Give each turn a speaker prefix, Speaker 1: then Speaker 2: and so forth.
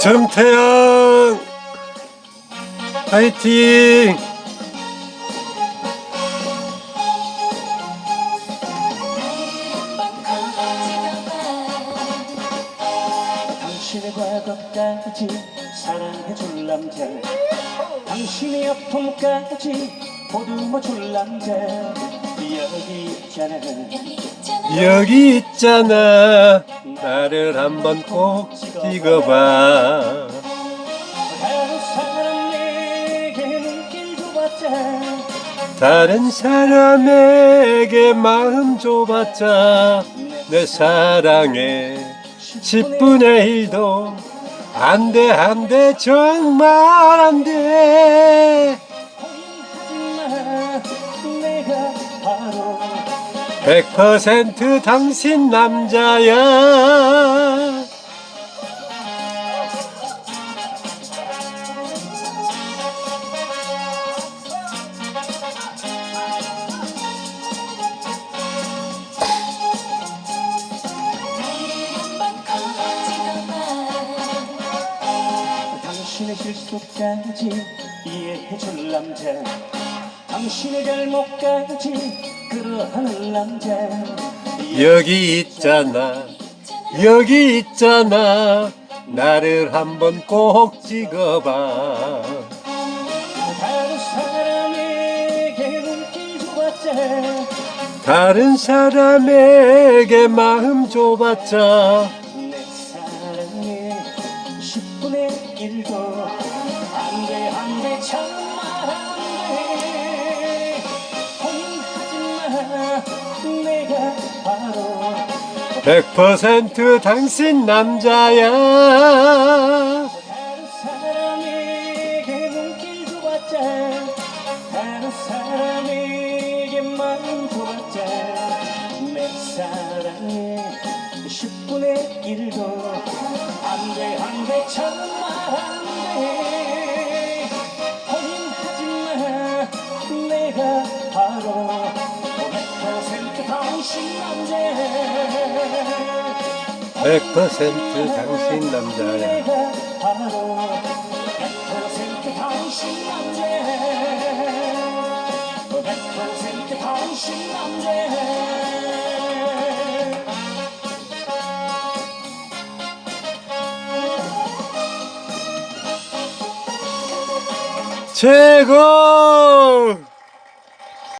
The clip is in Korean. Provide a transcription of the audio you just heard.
Speaker 1: 정태양 파이팅!
Speaker 2: 당신의 과거까지 사랑해줄 남자 당신의 아픔까지 보듬어줄 남자. 여기 있잖아.
Speaker 1: 여기 있잖아 나를 한번 꼭 찍어봐.
Speaker 2: 다른 사람에게
Speaker 1: 마음 줘봤자 내 사랑에 10분의 1도 안 돼 안 돼 정말 안돼.
Speaker 2: 내가 바로
Speaker 1: 100% 당신 남자야.
Speaker 2: 당신의 실수까지 이해해줄 남자 당신의 잘못까지 그러하는 남자.
Speaker 1: 여기 있잖아. 여기 있잖아. 나를 한번 꼭 찍어봐.
Speaker 2: 다른 사람에게 눈길 줘봤자.
Speaker 1: 다른 사람에게 마음 줘봤자.
Speaker 2: 내 사랑에 10분의 1도 안돼 안돼 정 내가 바로
Speaker 1: 100% 당신 남자야.
Speaker 2: 다른 사람에게 눈길 줘봤자 다른 사람에게 마음 줘봤자 내 사랑에 10분의 1도 안돼 안돼 정말 100% 당신 남자
Speaker 1: 100% 당신 남자야.
Speaker 2: 내가 바로 100% 당신 남자 100% 당신 남자
Speaker 1: 최고